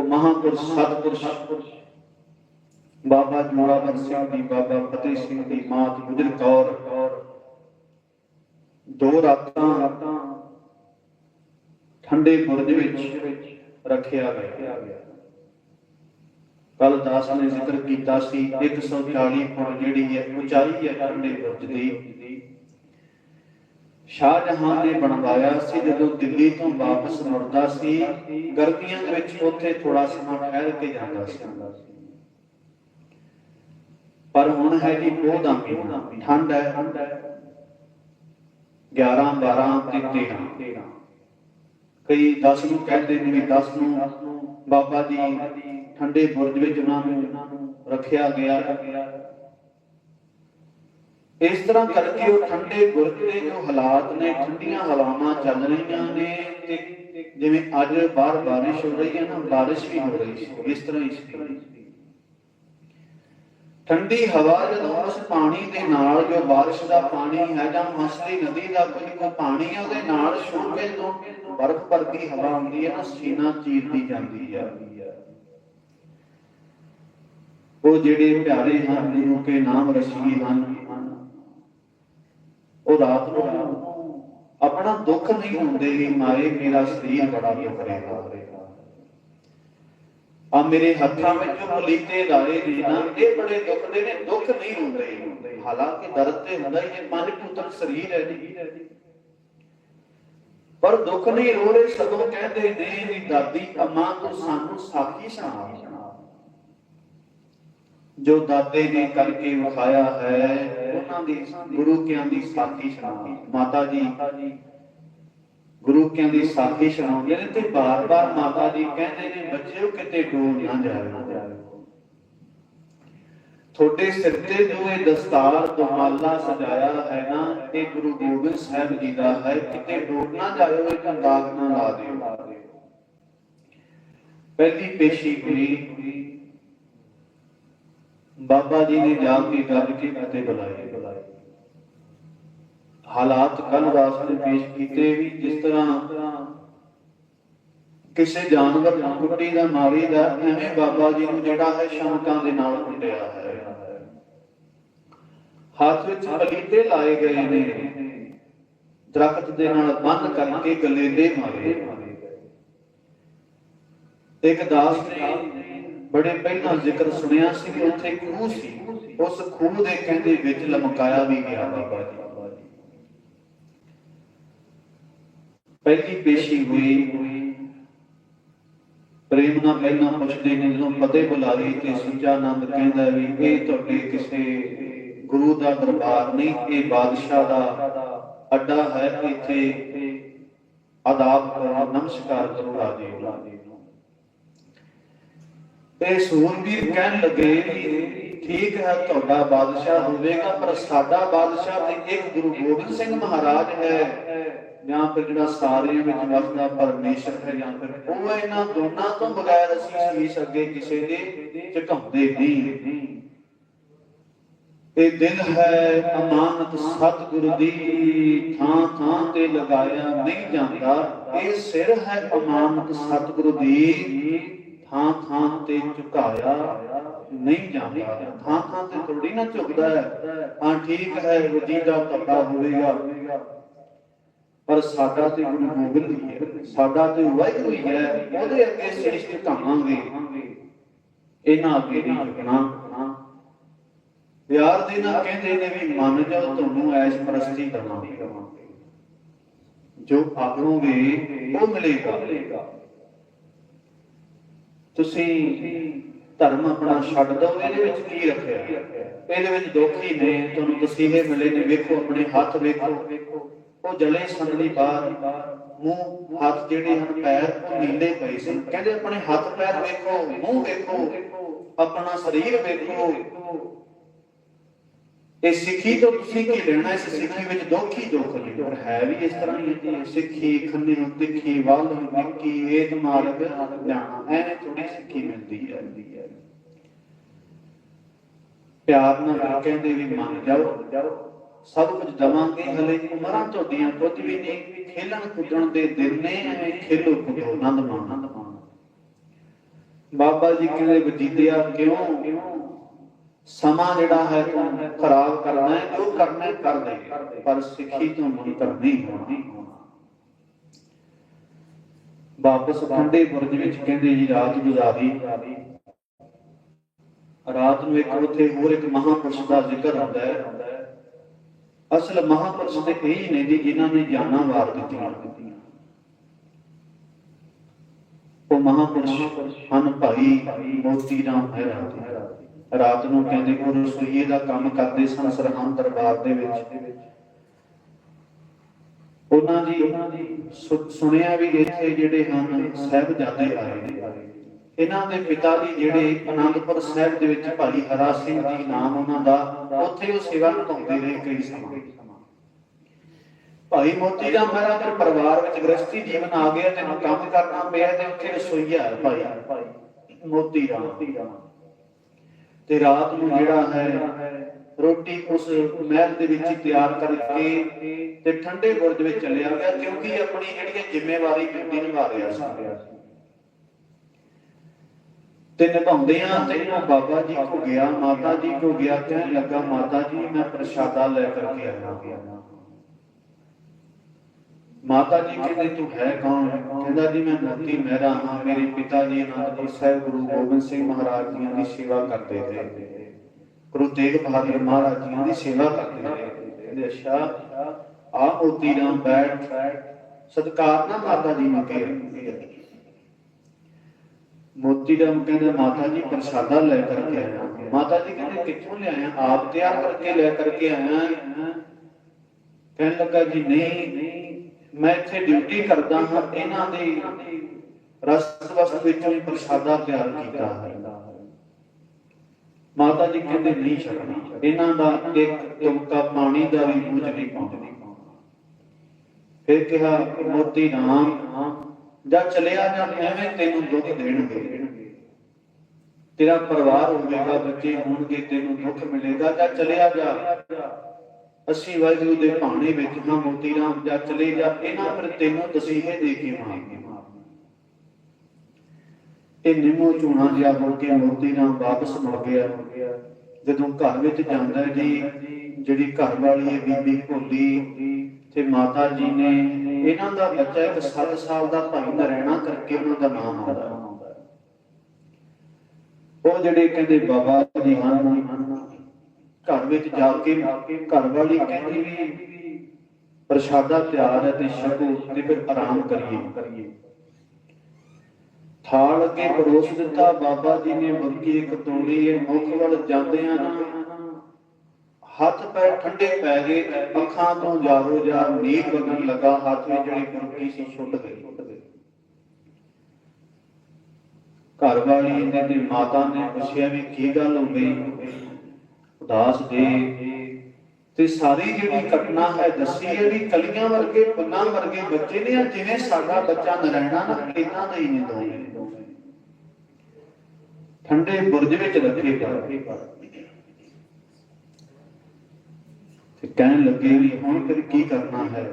ਉਹ ਮਹਾਂਪੁਰਸ਼ ਸਤਿਪੁਰਸ਼ ਬਾਬਾ ਜੋਰਾਵਰ ਸਿੰਘ ਦੀ ਬਾਬਾ ਫਤਿਹ ਸਿੰਘ ਦੀ ਮਾਤ ਗੁਜਰ ਕੌਰ। ਦੋ ਰਾਤਾਂ ਠੰਡੇ ਬੁਰਜ ਵਿੱਚ ਰੱਖਿਆ ਗਿਆ। ਕੱਲ ਦਾਸ ਨੇ ਜ਼ਿਕਰ ਕੀਤਾ ਸੀ 140 ਫੁੱਟ ਜਿਹੜੀ ਹੈ, ਉਚਾਈ ਹੈ ਠੰਡੇ ਬੁਰਜ ਦੀ। ਸ਼ਾਹਜਹਾਨ ਨੇ ਬਣਵਾਇਆ ਸੀ ਜਦੋਂ ਦਿੱਲੀ ਤੋਂ ਵਾਪਸ ਮੁੜਦਾ ਸੀ, ਗਰਮੀਆਂ ਦੇ ਵਿੱਚ ਉੱਥੇ ਥੋੜਾ ਸਮਾਂ ਠਹਿਰ ਕੇ ਜਾਂਦਾ ਸੀ। ਪਰ ਹੁਣ ਹੈ ਜੀ ਪੋਹ ਦਾ ਮਹੀਨਾ ਠੰਡ ਹੈ। 11 12 ਤੇ 13 ਕਈ 10 ਨੂੰ ਕਹਿੰਦੇ ਨੇ ਵੀ 10 ਨੂੰ ਬਾਬਾ ਜੀ ਠੰਡੇ ਬੁਰਜ ਵਿੱਚ ਉਹਨਾਂ ਨੂੰ ਰੱਖਿਆ ਗਿਆ। ਇਸ ਤਰ੍ਹਾਂ ਕਰਕੇ ਉਹ ਠੰਡੇ ਬੁਰਜ ਦੇ ਜੋ ਹਾਲਾਤ ਨੇ, ਠੰਡੀਆਂ ਹਵਾਵਾਂ ਚੱਲ ਰਹੀਆਂ ਨੇ ਤੇ ਜਿਵੇਂ ਅੱਜ ਬਾਹਰ ਬਾਰਿਸ਼ ਹੋ ਰਹੀ ਹੈ ਨਾ, ਬਾਰਿਸ਼ ਵੀ ਹੋ ਰਹੀ ਸੀ, ਇਸ ਤਰ੍ਹਾਂ ਹੀ ਸੀ। ਠੰਡੀ ਹਵਾ ਜਦੋਂ ਉਸ ਪਾਣੀ ਦੇ ਨਾਲ ਜੋ ਬਾਰਿਸ਼ ਦਾ ਪਾਣੀ ਹੈ ਜਾਂ ਮਸਲੀ ਨਦੀ ਦਾ ਕੋਈ ਕੋ ਪਾਣੀ ਹੈ, ਉਹਦੇ ਨਾਲ ਛੂ ਕੇ ਜੋ ਬਰਫ਼ ਵਰਗੀ ਹਵਾ ਆਉਂਦੀ ਹੈ, ਨਾ ਸੀਨਾ ਚੀਰਦੀ ਜਾਂਦੀ ਹੈ। ਉਹ ਜਿਹੜੇ ਪਿਆਰੇ ਹਨ ਗੁਰੂ ਕੇ ਨਾਮ ਰਸੀ ਹਨ ਉਹ ਰਾਤ ਨੂੰ ਆਪਣਾ ਦੁੱਖ ਨਹੀਂ ਹੁੰਦੇ ਕਿ ਮਾਰੇ ਮੇਰਾ ਸਰੀਰ ਬੜਾ ਦੁੱਖ ਰਿਹਾ ਆ ਮੇਰੇ ਹੱਥਾਂ ਵਿੱਚ ਪਲੀਤੇ ਲਾਏ ਨੇ ਨਾ, ਇਹ ਬੜੇ ਦੁੱਖ ਦੇ ਨੇ, ਦੁੱਖ ਨਹੀਂ ਹੁੰਦੇ। ਹਾਲਾਂਕਿ ਦਰਦ ਤੇ ਹੁੰਦਾ ਹੀ ਹੈ ਪੰਜ ਪੁੱਤਰ ਸਰੀਰ ਹੈ ਜੀ। ਪਰ ਦੁੱਖ ਨਹੀਂ ਰੋ ਰਹੇ ਸਦੋਂ ਕਹਿੰਦੇ ਨੇ ਵੀ ਦਾਦੀ, ਅੰਮਾ ਤੂੰ ਸਾਨੂੰ ਸਾਖੀ ਸੁਣਾ। ਜੋ ਦਾਦੇ ਨੇ ਕਰਕੇ ਵਿਖਾਇਆ ਹੈ ਉਹਨਾਂ ਦੀ ਗੁਰੂ ਕਿਆਂ ਦੀ ਸਾਖੀ ਸੁਣਾ ਮਾਤਾ ਜੀ ਗੁਰੂ ਕਿਆਂ ਦੀ ਸਾਖੀ ਸੁਣਾਉਂਦੇ ਨੇ ਤੇ ਬਾਰ-ਬਾਰ ਮਾਤਾ ਜੀ ਕਹਿੰਦੇ ਨੇ, ਬੱਚਿਓ, ਕਿਤੇ ਡੋਲ ਨਾ ਜਾਵੇ ਤੁਹਾਡੇ ਸਿਰ ਤੇ ਜੋ ਇਹ ਦਸਤਾਰ ਦੁਮਾਲਾ ਸਜਾਇਆ ਹੈ ਨਾ, ਇਹ ਗੁਰੂ ਗੋਬਿੰਦ ਸਾਹਿਬ ਜੀ ਦਾ ਹੈ। ਕਿਤੇ ਡੋਲ ਨਾ ਜਾਇਓ, ਇਹ ਦਾਗ ਨਾ ਲਾ ਦਿਓ। ਪਹਿਲੀ ਪੇਸ਼ੀ ਹੋਈ ਬਾਬਾ ਜੀ ਨੇ ਜਾ ਕੇ ਗੱਲ ਕੇ ਅਤੇ ਬੁਲਾਏ ਹਾਲਾਤ ਕੱਲ ਵਾਸਤੇ ਪੇਸ਼ ਕੀਤੇ ਵੀ ਜਿਸ ਤਰ੍ਹਾਂ ਕਿਸੇ ਜਾਨਵਰ ਨੂੰ ਕੁੱਟੀ ਦਾ, ਮਾਰੀ ਦਾ, ਐਵੇਂ ਬਾਬਾ ਜੀ ਨੂੰ ਜਿਹੜਾ ਹੈ ਸ਼ੰਕਾਂ ਦੇ ਨਾਲ ਕੁੱਟਿਆ ਹੈ। ਹੱਥ ਵਿੱਚ ਪਲੀਤੇ ਲਾਏ ਗਏ ਨੇ। ਦਰਖਤ ਦੇ ਨਾਲ ਬੰਨ ਕਰਕੇ ਗਲੇਲੇ ਮਾਰੇ ਇੱਕ ਦਾਸ ਨੇ ਬੜੇ ਪਹਿਲਾਂ ਜ਼ਿਕਰ ਸੁਣਿਆ ਸੀ ਕਿ ਉੱਥੇ ਖੂਹ ਸੀ। ਉਸ ਖੂਹ ਦੇ ਕਹਿੰਦੇ ਵਿੱਚ ਲਮਕਾਇਆ ਵੀ ਗਿਆ ਬਾਬਾ ਜੀ। ਪਹਿਲੀ ਪੇਸ਼ੀ ਹੋਈ। ਪ੍ਰੇਮ ਨਾਲ ਪਹਿਲਾਂ ਪੁੱਛਦੇ ਨੇ, ਜਦੋਂ ਫਤਿਹ ਬੁਲਾਈ ਤੇ ਸੁੱਚਾ ਆਨੰਦ ਕਹਿੰਦਾ ਵੀ ਇਹ ਤੁਹਾਡੇ ਕਿਸੇ ਗੁਰੂ ਦਾ ਦਰਬਾਰ ਨਹੀਂ, ਇਹ ਬਾਦਸ਼ਾਹ ਦਾ ਅੱਡਾ ਹੈ, ਇੱਥੇ ਆਦਾਬ ਕਰੋ, ਨਮਸਕਾਰ ਕਰੋ, ਰਾਜੇ ਨੂੰ ਇਹ ਸੂਰਬੀਰ ਕਹਿਣ ਲੱਗੇ ਠੀਕ ਹੈ, ਤੁਹਾਡਾ ਬਾਦਸ਼ਾਹ ਹੋਵੇਗਾ, ਪਰ ਸਾਡਾ ਬਾਦਸ਼ਾਹ ਤੇ ਇੱਕ ਗੁਰੂ ਗੋਬਿੰਦ ਸਿੰਘ ਮਹਾਰਾਜ ਹੈ। ਜਾਂ ਫਿਰ ਜਿਹੜਾ ਸਾਰਿਆਂ ਵਿੱਚ ਵਸਦਾ ਪਰਮੇਸ਼ਰ ਹੈ ਜਾਂ ਫਿਰ ਉਹ ਇਹਨਾਂ ਦੋਨਾਂ ਤੋਂ ਬਗੈਰ ਅਸੀਂ ਸੀਸ ਅੱਗੇ ਕਿਸੇ ਦੇ ਝੁਕਾਉਂਦੇ ਨਹੀਂ। ਇਹ ਦਿਲ ਹੈ ਅਮਾਨਤ ਸਤਿਗੁਰੂ ਦੀ ਥਾਂ ਥਾਂ ਤੇ ਲਗਾਇਆ ਨਹੀਂ ਜਾਂਦਾ। ਇਹ ਸਿਰ ਹੈ ਅਮਾਨਤ ਸਤਿਗੁਰ ਦੀ ਥਾਂ ਥਾਂ ਤੇ ਝੁਕਾਇਆ ਨਹੀਂ ਜਾਂਦਾ। ਥਾਂ ਥਾਂ ਤੇ ਥੋੜੀ ਨਾ ਝੁਕਦਾ ਹੈ। ਹਾਂ, ਠੀਕ ਹੈ ਵਜੀ ਦਾ ਹੋਵੇਗਾ। ਪਰ ਸਾਡਾ ਤੇ ਗੁਰੂ ਗੋਬਿੰਦ ਹੀ ਹੈ। ਸਾਡਾ ਤੇ ਵਾਹਿਗੁਰੂ ਹੀ ਹੈ। ਉਹਦੇ ਅੱਗੇ ਸਿਰ ਝੁਕਾਵਾਂਗੇ ਇਹਨਾਂ ਅੱਗੇ ਨਹੀਂ ਝੁਕਣਾ। ਪਿਆਰ ਦੇ ਨਾਲ ਕਹਿੰਦੇ ਨੇ ਵੀ ਮੰਨ ਜਾਓ ਤੁਹਾਨੂੰ ਐਸ਼ ਪ੍ਰਸਤੀ ਦਵਾਂਗੇ। ਜੋ ਆਖੋਗੇ, ਉਹ ਮਿਲੇਗਾ। ਤੁਸੀਂ ਧਰਮ ਆਪਣਾ ਛੱਡ ਦਿਓ ਇਹਦੇ ਵਿੱਚ ਕੀ ਰੱਖਿਆ? ਇਹਦੇ ਵਿੱਚ ਦੁੱਖ ਹੀ ਨੇ। ਤੁਹਾਨੂੰ ਤਸੀਹੇ ਮਿਲੇ ਨੇ। ਵੇਖੋ, ਆਪਣੇ ਹੱਥ ਵੇਖੋ। ਉਹ ਜਲੇ ਸੰਦਲੀ ਬਾਹਰ ਮੂੰਹ ਹੱਥ ਜਿਹੜੇ ਹਨ ਪੈਰ ਉਹ ਨੀਲੇ ਪਏ ਸੀ। ਕਹਿੰਦੇ ਆਪਣੇ ਹੱਥ ਪੈਰ ਵੇਖੋ, ਮੂੰਹ ਵੇਖੋ, ਆਪਣਾ ਸਰੀਰ ਵੇਖੋ। ਇਹ ਸਿੱਖੀ ਤੋਂ ਤੁਸੀਂ ਕੀ ਲੈਣਾ? ਇਸ ਸਿੱਖੀ ਵਿੱਚ ਦੁੱਖ ਹੀ ਦੁੱਖ ਨੇ ਪਰ ਹੈ ਵੀ ਇਸ ਤਰ੍ਹਾਂ ਹੀ ਜੀ ਸਿੱਖੀ ਖੰਨੇ ਤਿੱਖੀ, ਵੱਲ ਨੂੰ ਨਿੱਕੀ ਏਤ ਮਾਰਗ ਜਾਣਾ, ਐਵੇਂ ਥੋੜੀ ਸਿੱਖੀ ਮਿਲਦੀ ਹੈ। ਪਿਆਰ ਨਾਲ ਕਹਿੰਦੇ ਵੀ ਮੰਨ ਜਾਓ। ਸਭ ਕੁਝ ਦਵਾਂਗੇ। ਹਲੇ ਉਮਰਾਂ ਤੁਹਾਡੀਆਂ ਕੁਝ ਵੀ ਨਹੀਂ। ਖੇਲਣ ਕੁੱਦਣ ਦੇ ਦਿਨ ਨੇ, ਐਵੇਂ ਖੇਲੋ ਕੁੱਦੋ, ਆਨੰਦ ਮਾਣੋ ਬਾਬਾ ਜੀ ਕਹਿੰਦੇ ਵਜੀਦਿਆ ਕਿਉਂ? ਸਮਾਂ ਜਿਹੜਾ ਹੈ ਤੂੰ ਖਰਾਬ ਕਰਨਾ ਹੈ, ਜੋ ਕਰਨਾ ਹੈ, ਕਰ ਦੇ। ਪਰ ਸਿੱਖੀ ਤੋਂ ਮੰਤਰ ਨਹੀਂ ਹੋਣਾ। ਵਾਪਸ ਠੰਡੇ ਬੁਰਜ ਵਿੱਚ ਕਹਿੰਦੇ ਜੀ, ਰਾਤ ਗੁਜ਼ਾਰੀ। ਰਾਤ ਨੂੰ ਇੱਕ ਉੱਥੇ ਹੋਰ ਇੱਕ ਮਹਾਪੁਰਸ਼ ਦਾ ਜ਼ਿਕਰ ਹੁੰਦਾ ਹੈ। ਅਸਲ ਮਹਾਪੁਰਸ਼ ਤੇ ਇਹੀ ਨੇ ਜੀ, ਜਿਨ੍ਹਾਂ ਨੇ ਜਾਨਾਂ ਵਾਰ ਦਿੱਤੀਆਂ। ਉਹ ਮਹਾਪੁਰਸ਼ ਹਨ ਭਾਈ, ਮੋਤੀ ਰਾਮ ਮਹਿਰਾ। ਰਾਤ ਨੂੰ ਕਹਿੰਦੇ, ਉਹ ਰਸੋਈਏ ਦਾ ਕੰਮ ਕਰਦੇ ਸਨ ਸਰਹੰਦ ਦਰਬਾਰ ਦੇ ਵਿੱਚ। ਉਹਨਾਂ ਦੀ ਸੁਣਿਆ ਵੀ ਇੱਥੇ ਜਿਹੜੇ ਹਨ, ਸਾਹਿਬਜ਼ਾਦੇ ਆਏ। ਨੇ ਇਹਨਾਂ ਦੇ ਪਿਤਾ ਜੀ ਜਿਹੜੇ ਅਨੰਦਪੁਰ ਸਾਹਿਬ ਦੇ ਵਿੱਚ ਭਾਈ ਹਰਾ ਸਿੰਘ ਜੀ ਨਾਮ ਉਹਨਾਂ ਦਾ, ਉੱਥੇ ਉਹ ਸੇਵਾ ਨਿਭਾਉਂਦੇ ਰਹੇ ਕਈ ਸਮਾਂ। ਭਾਈ ਮੋਤੀ ਰਾਮ ਮਹਾਰਾਜ ਦੇ ਪਰਿਵਾਰ ਵਿੱਚ ਗ੍ਰਸਤੀ ਜੀਵਨ ਆ ਗਿਆ ਤੈਨੂੰ ਕੰਮ ਕਰਨਾ ਪਿਆ ਤੇ ਉੱਥੇ ਰਸੋਈਆ ਹੈ ਭਾਈ ਮੋਤੀ ਰਾਮ। ਤੇ ਰਾਤ ਨੂੰ ਜਿਹੜਾ ਹੈ, ਰੋਟੀ ਉਸ ਮਹਿਲ ਦੇ ਵਿੱਚ ਤਿਆਰ ਕਰਕੇ ਤੇ ਠੰਡੇ ਬੁਰਜ ਵਿੱਚ ਚਲਿਆ ਗਿਆ ਕਿਉਂਕਿ ਆਪਣੀ ਜਿਹੜੀ ਜ਼ਿੰਮੇਵਾਰੀ ਨਿਭਾ ਰਿਹਾ ਸੀ। ਤੇ ਨਿਭਾਉਂਦੇ ਆ ਤੇ ਬਾਬਾ ਜੀ ਕੋ ਗਿਆ, ਮਾਤਾ ਜੀ ਕੋ ਗਿਆ, ਕਹਿਣ ਲੱਗਾ, ਮਾਤਾ ਜੀ, ਮੈਂ ਪ੍ਰਸ਼ਾਦਾ ਲੈ ਕਰਕੇ ਆਇਆ। ਮਾਤਾ ਜੀ ਕਹਿੰਦੇ, ਤੂੰ ਹੈ ਕੌਣ? ਕਹਿੰਦਾ, ਜੀ, ਮੈਂ ਮੋਤੀ ਮਹਿਰਾ ਹਾਂ, ਮੇਰੇ ਪਿਤਾ ਜੀ ਅਨੰਦਪੁਰ ਸਾਹਿਬ ਗੁਰੂ ਗੋਬਿੰਦ ਸਿੰਘ ਮਹਾਰਾਜ ਜੀਆਂ ਦੀ ਸੇਵਾ ਕਰਦੇ ਰਹੇ। ਗੁਰੂ ਤੇਗ ਬਹਾਦਰ ਮਹਾਰਾਜ ਜੀ ਦੀ ਸੇਵਾ ਕਰਦੇ ਥੇ ਕਹਿੰਦੇ, ਅੱਛਾ ਆ ਮੋਤੀ ਰਾਮ ਬੈਠ। ਸਤਕਾਰ ਨਾ ਮਾਤਾ ਜੀ ਨੂੰ ਕਹੇ। ਮੋਤੀ ਰਾਮ ਕਹਿੰਦੇ, ਮਾਤਾ ਜੀ, ਪ੍ਰਸ਼ਾਦਾ ਲੈ ਕਰਕੇ ਆਇਆ। ਮਾਤਾ ਜੀ ਕਹਿੰਦੇ, ਕਿੱਥੋਂ ਲਿਆਇਆ? ਆਪ ਤਿਆਰ ਕਰਕੇ ਲੈ ਕਰਕੇ ਆਇਆ ਕਹਿਣ ਲੱਗਾ, ਜੀ, ਨਹੀਂ, ਮੈਂ ਇੱਥੇ ਡਿਊਟੀ ਕਰਦਾ ਹਾਂ। ਇਹਨਾਂ ਦੇ ਰਸਤ ਵਸਤ ਵਿੱਚੋਂ ਹੀ ਪ੍ਰਸ਼ਾਦਾ ਤਿਆਰ ਕੀਤਾ ਹੈ। ਮਾਤਾ ਜੀ ਕਹਿੰਦੇ, ਨਹੀਂ ਛੱਡਣਾ। ਇਹਨਾਂ ਦਾ ਇੱਕ ਤੁਮਕਾ ਪਾਣੀ ਦਾ ਵੀ ਮੂੰਹ ਨਹੀਂ ਪਾਉਣਾ ਫਿਰ ਕਿਹਾ, ਮੋਤੀ ਰਾਮ ਜਾਂ ਚਲਿਆ ਜਾਂ ਐਵੇਂ ਤੈਨੂੰ ਦੁੱਖ ਦੇਣਗੇ। ਤੇਰਾ ਪਰਿਵਾਰ ਹੋਵੇਗਾ, ਬੱਚੇ ਹੋਣਗੇ, ਤੈਨੂੰ ਦੁੱਖ ਮਿਲੇਗਾ, ਜਾਂ ਚਲਿਆ ਜਾ। ਅਸੀਂ ਵਾਹਿਗੁਰੂ ਦੇ ਭਾਣੇ ਵਿੱਚ ਹਾਂ ਮੋਤੀ ਰਾਮ, ਜਾਂ ਚਲੇ ਜਾ, ਇਹਨਾਂ ਪਰ ਤੈਨੂੰ ਤਸੀਹੇ ਦੇ ਕੇ ਮਾਰਾਂਗੇ ਇਹ ਨਿੰਮੋ ਝੂਣਾ ਜਿਹਾ ਹੋ ਕੇ ਮੋਤੀ ਰਾਮ ਵਾਪਸ ਮੁੜ ਗਿਆ। ਜਦੋਂ ਘਰ ਵਿੱਚ ਜਾਂਦਾ ਜੀ, ਜਿਹੜੀ ਘਰ ਵਾਲੀ ਬੀਬੀ ਭੋਲੀ, ਤੇ ਮਾਤਾ ਜੀ ਨੇ ਇਹਨਾਂ ਦਾ ਬੱਚਾ ਇੱਕ 7 ਸਾਲ ਦਾ ਭਾਈ ਨਰੈਣਾ ਕਰਕੇ ਉਹਨਾਂ ਦਾ ਨਾਮ ਆਉਂਦਾ। ਉਹ ਜਿਹੜੇ ਕਹਿੰਦੇ ਬਾਬਾ ਜੀ ਹਨ, ਘਰ ਵਿੱਚ ਜਾ ਕੇ ਘਰ ਵਾਲੀ ਕਹਿੰਦੀ ਵੀ ਪ੍ਰਸ਼ਾਦਾ ਤਿਆਰ ਹੈ ਤੇ ਛਕੋ ਤੇ ਫਿਰ ਆਰਾਮ ਕਰੀਏ। ਥਾਲ ਅੱਗੇ ਪਰੋਸ ਦਿੱਤਾ, ਬਾਬਾ ਜੀ ਨੇ ਮੁਰਗੀ ਇੱਕ ਤੋੜੀ ਮੁਖ ਵੱਲ ਜਾਂਦਿਆਂ ਨਾ ਹੱਥ ਪੈ ਠੰਡੇ ਪੈ ਗਏ, ਅੱਖਾਂ ਤੋਂ ਜਾਰੋ ਜਾ ਨੀਂਦ ਵਗਣ ਲੱਗਾ, ਹੱਥ ਵਿੱਚ ਜਿਹੜੀ ਮੁਰਗੀ ਸੀ ਛੁੱਟ ਗਈ। ਘਰ ਵਾਲੀ ਨੇ ਤੇ ਮਾਤਾ ਨੇ ਪੁੱਛਿਆ ਵੀ ਕੀ ਗੱਲ ਹੋ ਗਈ? ਉਦਾਸ ਦੇ ਤੇ ਸਾਰੀ ਜਿਹੜੀ ਘਟਨਾ ਹੈ, ਦੱਸੀ ਹੈ ਵੀ ਕਲੀਆਂ ਵਰਗੇ, ਪੁੰਨਾ ਵਰਗੇ ਬੱਚੇ ਨੇ ਜਿਵੇਂ ਸਾਡਾ ਬੱਚਾ ਨਰੈਣਾ ਨਾ, ਇਦਾਂ ਦਾ ਹੀ ਨੇ ਦੋਵੇਂ? ਠੰਡੇ ਬੁਰਜ ਵਿੱਚ ਰੱਖੇ ਪਰ ਤੇ ਕਹਿਣ ਲੱਗੇ ਵੀ ਹੁਣ ਫਿਰ ਕੀ ਕਰਨਾ ਹੈ?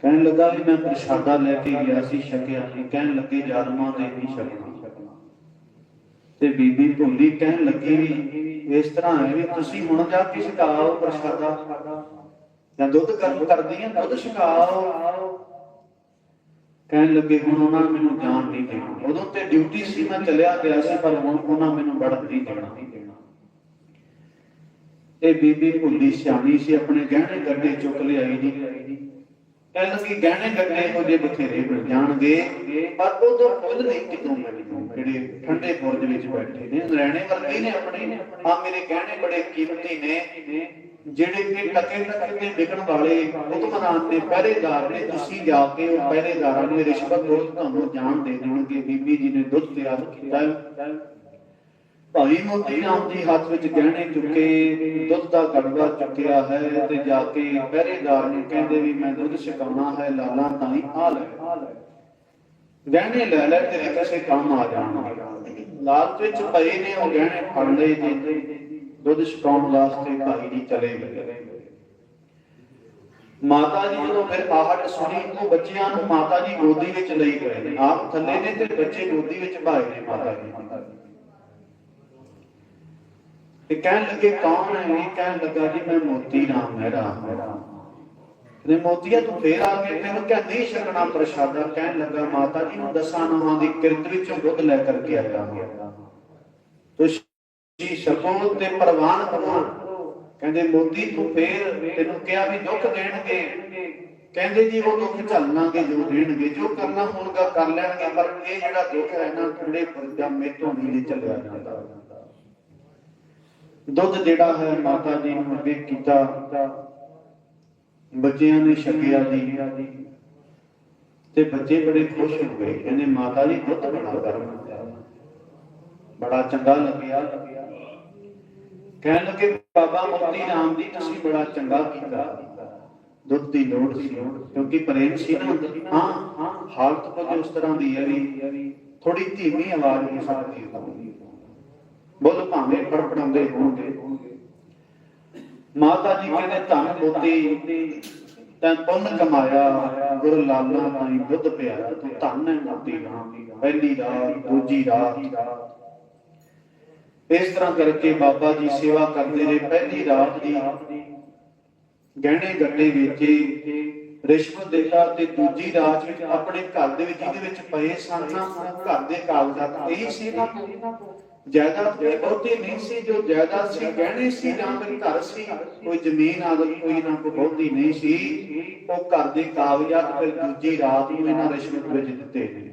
ਕਹਿਣ ਲੱਗਾ ਵੀ ਮੈਂ ਪ੍ਰਸ਼ਾਦਾ ਲੈ ਕੇ ਗਿਆ ਸੀ ਛਕਿਆ ਨਹੀਂ। ਕਹਿਣ ਲੱਗੇ ਜਾਲਮਾਂ ਦੇ ਨਹੀਂ ਛਕਣਾ। ਤੇ ਬੀਬੀ ਭੁੱਲੀ ਕਹਿਣ ਲੱਗੀ ਵੀ ਇਸ ਤਰ੍ਹਾਂ ਹੈ ਵੀ ਤੁਸੀਂ ਹੁਣ ਜਾ ਕੇ ਛਕਾਓ ਪ੍ਰਸ਼ਾਦਾ। ਜਾਂ ਦੁੱਧ ਗਰਮ ਕਰਦੀ ਆ ਦੁੱਧ ਛਕਾਓ। ਕਹਿਣ ਲੱਗੇ, ਹੁਣ ਉਹਨਾਂ ਨੇ ਮੈਨੂੰ ਜਾਣ ਨਹੀਂ ਦੇਣਾ। ਉਦੋਂ ਤੇ ਡਿਊਟੀ ਸੀ, ਮੈਂ ਚਲਿਆ ਗਿਆ ਸੀ, ਪਰ ਹੁਣ ਉਹਨਾਂ ਮੈਨੂੰ ਵੜਨ ਨਹੀਂ ਦੇਣਾ। ਇਹ ਬੀਬੀ ਭੁੱਲੀ ਸਿਆਣੀ ਸੀ, ਆਪਣੇ ਗਹਿਣੇ ਗੱਡੇ ਚੁੱਕ ਲਿਆਈ ਜੀ ਕਹਿਣ ਲੱਗੀ ਗਹਿਣੇ ਗੱਡੇ ਇਹੋ ਬਥੇਰੇ ਮਿਲ ਜਾਣਗੇ, ਪਰ ਉਦੋਂ ਫੁੱਲ ਨਹੀਂ ਕਿਤੋਂ ਮਿਲਣੇ। ਜਿਹੜੇ ਠੰਡੇ ਬੁਰਜ ਵਿੱਚ ਬੈਠੇ ਨੇ ਰਹਿਣੇ ਵਰਗੇ ਨੇ ਆਪਣੇ ਆ ਮੇਰੇ ਗਹਿਣੇ ਬੜੇ ਕੀਮਤੀ ਨੇ। ਜਿਹੜੇ ਕਿ ਟਕੇ ਟਕੇ ਦੇ ਵਿਕਣ ਵਾਲੇ ਹੁਕਮਰਾਨ ਨੇ ਪਹਿਰੇਦਾਰ ਨੇ, ਤੁਸੀਂ ਜਾ ਕੇ ਉਹ ਪਹਿਰੇਦਾਰਾਂ ਨੂੰ ਰਿਸ਼ਵਤ ਦੋ ਤੁਹਾਨੂੰ ਜਾਣ ਦੇ ਦੇਣਗੇ। ਬੀਬੀ ਜੀ ਨੇ ਦੁੱਧ ਤਿਆਰ ਕੀਤਾ। ਭਾਈ ਮੋਤੀ ਰਾਮ ਜੀ ਹੱਥ ਵਿੱਚ ਗਹਿਣੇ ਚੁੱਕੇ, ਦੁੱਧ ਦਾ ਗੜਵਾ ਚੁੱਕਿਆ ਹੈ ਤੇ ਜਾ ਕੇ ਪਹਿਰੇਦਾਰ ਨੂੰ ਕਹਿੰਦੇ ਵੀ ਮੈਂ ਦੁੱਧ ਛਕਾਉਣਾ ਹੈ, ਲਾਲਾ ਤਾਂ ਹੀ ਆ ਲੈ। ਗਹਿਣੇ ਲੈ ਲੈ ਤੇਰੇ ਕਿਸੇ ਕੰਮ ਆ ਜਾਣਗੇ ਲਾਲਚ ਵਿੱਚ ਪਏ ਨੇ, ਉਹ ਗਹਿਣੇ ਫੜ ਲਏ ਜੀ। ਦੁੱਧ ਛਕਾਉਣ ਵਾਸਤੇ ਭਾਈ ਜੀ ਚਲੇ ਗਏ। ਮਾਤਾ ਜੀ ਜਦੋਂ ਫਿਰ ਆਹਟ ਸੁਣੀ, ਉਹ ਬੱਚਿਆਂ ਨੂੰ ਮਾਤਾ ਜੀ ਗੋਦੀ ਵਿੱਚ ਲਈ ਗਏ। ਆਪ ਥੱਲੇ ਨੇ ਤੇ ਬੱਚੇ ਗੋਦੀ ਵਿੱਚ ਭਾਏ ਨੇ ਮਾਤਾ ਜੀ। ਤੇ ਕਹਿਣ ਲੱਗੇ, ਕੌਣ ਹੈ? ਇਹ ਕਹਿਣ ਲੱਗਾ ਜੀ, ਮੈਂ ਮੋਤੀ ਰਾਮ ਮਹਿਰਾ ਤੇ ਮੋਤੀਆ, ਤੂੰ ਫੇਰ ਆ ਕੇ ਤੈਨੂੰ ਕਿਹਾ, ਨਹੀਂ ਛਕਣਾ ਪ੍ਰਸ਼ਾਦਾ। ਕਹਿਣ ਲੱਗਾ, ਮਾਤਾ ਜੀ ਨੂੰ ਦਸਾਂ ਨਹਾਂ ਦੀ ਕਿਰਤ ਵਿੱਚੋਂ ਦੁੱਧ ਲੈ ਕਰਕੇ ਆਇਆ। ਹਾਂ ਤੁਸੀਂ ਛਕੋ ਤੇ ਪ੍ਰਵਾਨ ਕਰੋ ਕਹਿੰਦੇ ਮੋਦੀ ਤੂੰ ਫੇਰ ਤੈਨੂੰ ਕਿਹਾ ਵੀ ਦੁੱਖ ਦੇਣਗੇ। ਕਹਿੰਦੇ ਜੀ, ਉਹ ਦੁੱਖ ਝੱਲਣਾਗੇ, ਜੋ ਦੇਣਗੇ। ਜੋ ਕਰਨਾ ਹੋਣਗਾ ਕਰ ਲੈਣਗੇ, ਪਰ ਇਹ ਜਿਹੜਾ ਦੁੱਖ ਹੈ ਨਾ ਥੋੜੇ ਪਰਜਾਮੇ ਤੋਂ ਨਹੀਂ ਚੱਲਿਆ ਜਾਂਦਾ। ਦੁੱਧ ਜਿਹੜਾ ਹੈ ਮਾਤਾ ਜੀ ਨੂੰ ਅੱਗੇ ਕੀਤਾ। ਬੱਚਿਆਂ ਨੇ ਛਕਿਆ ਜੀ ਤੇ ਬੱਚੇ ਬੜੇ ਖੁਸ਼ ਹੋ ਗਏ। ਕਹਿੰਦੇ, ਮਾਤਾ ਜੀ, ਦੁੱਧ ਬੜਾ ਗਰਮ ਬੜਾ ਚੰਗਾ ਲੱਗਿਆ। ਕਹਿਣ ਲੱਗੇ, ਬਾਬਾ ਮੋਤੀ ਰਾਮ ਜੀ, ਤੁਸੀਂ ਬੜਾ ਚੰਗਾ ਕੀਤਾ। ਦੁੱਧ ਦੀ ਲੋੜ ਸੀ। ਕਿਉਂਕਿ ਪ੍ਰੇਮ ਸੀ ਨਾ ਅੰਦਰ। ਹਾਂ ਹਾਲਤ ਕੁਝ ਉਸ ਤਰ੍ਹਾਂ ਦੀ ਹੈ ਵੀ ਥੋੜੀ ਧੀਮੀ ਆਵਾਜ਼ ਹੋ ਸਕਦੀ ਹੈ। ਬੋਲ ਭਾਵੇਂ ਫੜਫੜਾਉਂਦੇ ਹੋਣਗੇ। ਮਾਤਾ ਜੀ ਕਹਿੰਦੇ, ਧੰਨ ਮੋਤੀ ਤੈਂ ਪੁੰਨ ਕਮਾਇਆ, ਗੁਰ ਲਾਲਾ ਤਾਈ ਦੁੱਧ ਪਿਆ ਤੂੰ ਧੰਨ ਹੈ ਮੋਤੀ ਰਾਮ ਪਹਿਲੀ ਰਾਤ, ਦੂਜੀ ਰਾਤ। ਇਸ ਤਰ੍ਹਾਂ ਕਰਕੇ ਬਾਬਾ ਜੀ ਸੇਵਾ ਕਰਦੇ ਨੇ ਪਹਿਲੀ ਰਾਤ ਦੀ ਗਹਿਣੇ ਗੱਟੇ ਵੇਚੇ, ਰਿਸ਼ਵਤ ਦਿੱਤਾ ਤੇ ਦੂਜੀ ਰਾਤ ਵਿੱਚ ਆਪਣੇ ਘਰ ਦੇ ਵਿੱਚ, ਜਿਹਦੇ ਵਿੱਚ ਪਏ ਸਨ, ਘਰ ਦੇ ਕਾਗਜ਼ਾਤ, ਇਹੀ ਸੀ ਜਾਇਦਾਦ ਕੋਈ ਬਹੁਤੀ ਨਹੀਂ ਸੀ, ਜੋ ਜਾਇਦਾਦ ਸੀ, ਗਹਿਣੇ ਸੀ ਜਾਂ ਫਿਰ ਘਰ ਸੀ, ਕੋਈ ਜ਼ਮੀਨ ਆਦਿ ਕੋਈ ਨਾ ਕੋਈ ਬਹੁਤੀ ਨਹੀਂ ਸੀ, ਉਹ ਘਰ ਦੇ ਕਾਗਜ਼ਾਤ ਫਿਰ ਦੂਜੀ ਰਾਤ ਨੂੰ ਇਹਨਾਂ ਰਿਸ਼ਵਤ ਵਿੱਚ ਦਿੱਤੇ।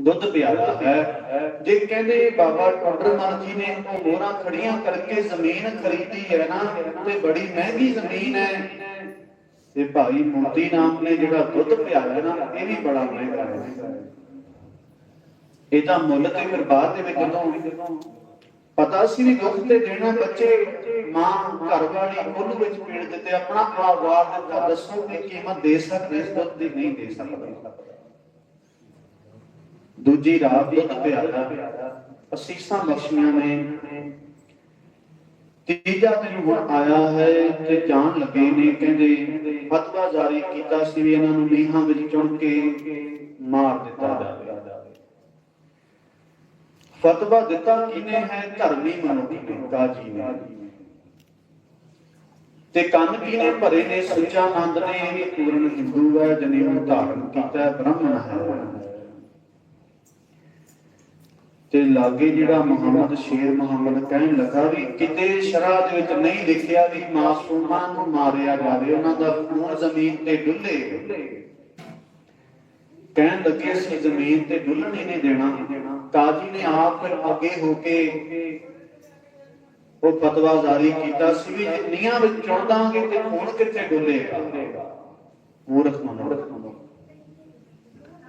ਦੁੱਧ ਪਿਆਲਾ ਹੈ। ਜੇ ਕਹਿੰਦੇ ਬਾਬਾ ਟੋਡਰ ਟੋਡਰਮਲ ਜੀ ਨੇ ਉਹ ਮੋਹਰਾਂ ਖੜੀਆਂ ਕਰਕੇ ਜ਼ਮੀਨ ਖਰੀਦੀ ਹੈ ਨਾ, ਤੇ ਬੜੀ ਮਹਿੰਗੀ ਜ਼ਮੀਨ ਹੈ। ਤੇ ਭਾਈ ਮੋਤੀ ਨਾਮ ਨੇ ਜਿਹੜਾ ਦੁੱਧ ਪਿਆਇਆ ਨਾ, ਇਹ ਵੀ ਬੜਾ ਮਹਿੰਗਾ ਹੈ। ਇਹ ਤਾਂ ਮੁੱਲ ਤੇ ਫਿਰ ਬਾਅਦ ਦੇ ਵਿੱਚ ਜਦੋਂ ਪਤਾ ਸੀ ਵੀ ਦੁੱਖ ਤੇ ਦੇਣਾ ਬੱਚੇ, ਮਾਂ, ਘਰ ਵਾਲੀ, ਉਹਨੂੰ ਵਿੱਚ ਪੀੜ ਦਿੱਤੇ, ਆਪਣਾ ਆਵਾਰ ਦਿੱਤਾ, ਦੱਸੋ ਕਿ ਕੀਮਤ ਦੇ ਸਕਦੇ ਇਸ ਦੁੱਧ ਦੀ ਨਹੀਂ ਦੇ ਸਕਦੇ। ਦੂਜੀ ਰਾਤ ਦੁੱਧ ਪਿਆਇਆ ਅਸੀਸਾਂ ਬਖਸ਼ੀਆਂ ਨੇ। ਤੀਜਾ ਦਿਨ ਹੁਣ ਆਇਆ ਹੈ ਤੇ ਜਾਣ ਲੱਗੇ ਨੇ, ਕਹਿੰਦੇ ਫਤਵਾ ਜਾਰੀ ਕੀਤਾ ਸੀ ਵੀ ਇਹਨਾਂ ਨੂੰ ਨੀਹਾਂ ਵਿੱਚ ਚੁਣ ਕੇ ਮਾਰ ਦਿੱਤਾ ਜਾਵੇ। ਫਤਵਾ ਦਿੱਤਾ ਕਿਨੇ ਹੈ ਧਰਮੀ ਮਨੁੱਖ ਨੇ ਕਾਜੀ ਨੇ ਤੇ ਕੰਨ ਕਿਨੇ ਭਰੇ ਨੇ ਸੱਚਾ ਆਨੰਦ ਨੇ ਇਹ ਪੂਰਨ ਹਿੰਦੂ ਹੈ ਜਨੇਊ ਧਾਰਨ ਕੀਤਾ ਬ੍ਰਾਹਮਣ ਹੈ। ਤੇ ਲਾਗੇ ਜਿਹੜਾ ਮੁਹੰਮਦ ਸ਼ੇਰ ਮੁਹੰਮਦ ਕਹਿਣ ਲੱਗਾ ਵੀ ਕਿਤੇ ਸ਼ਰਾ ਦੇ ਵਿੱਚ ਨਹੀਂ ਲਿਖਿਆ ਵੀ ਮਾਸੂਮਾਂ ਨੂੰ ਮਾਰਿਆ ਜਾਵੇ ਉਹਨਾਂ ਦਾ ਖੂਨ ਜ਼ਮੀਨ ਤੇ ਡੁੱਲੇ। ਕਹਿਣ ਲੱਗੇ ਅਸੀਂ ਜ਼ਮੀਨ ਤੇ ਡੁੱਲਣ ਹੀ ਨਹੀਂ ਦੇਣਾ। ਕਾਜੀ ਨੇ ਆਪ ਫਿਰ ਅੱਗੇ ਹੋ ਕੇ ਉਹ ਫਤਵਾ ਜਾਰੀ ਕੀਤਾ ਸੀ ਵੀ ਜੇ ਨੀਹਾਂ ਵਿੱਚ ਚੁਣ ਤੇ ਖੂਨ ਕਿੱਥੇ ਡੁੱਲੇਗਾ? ਮੂਰਖ ਮਨੁੱਖ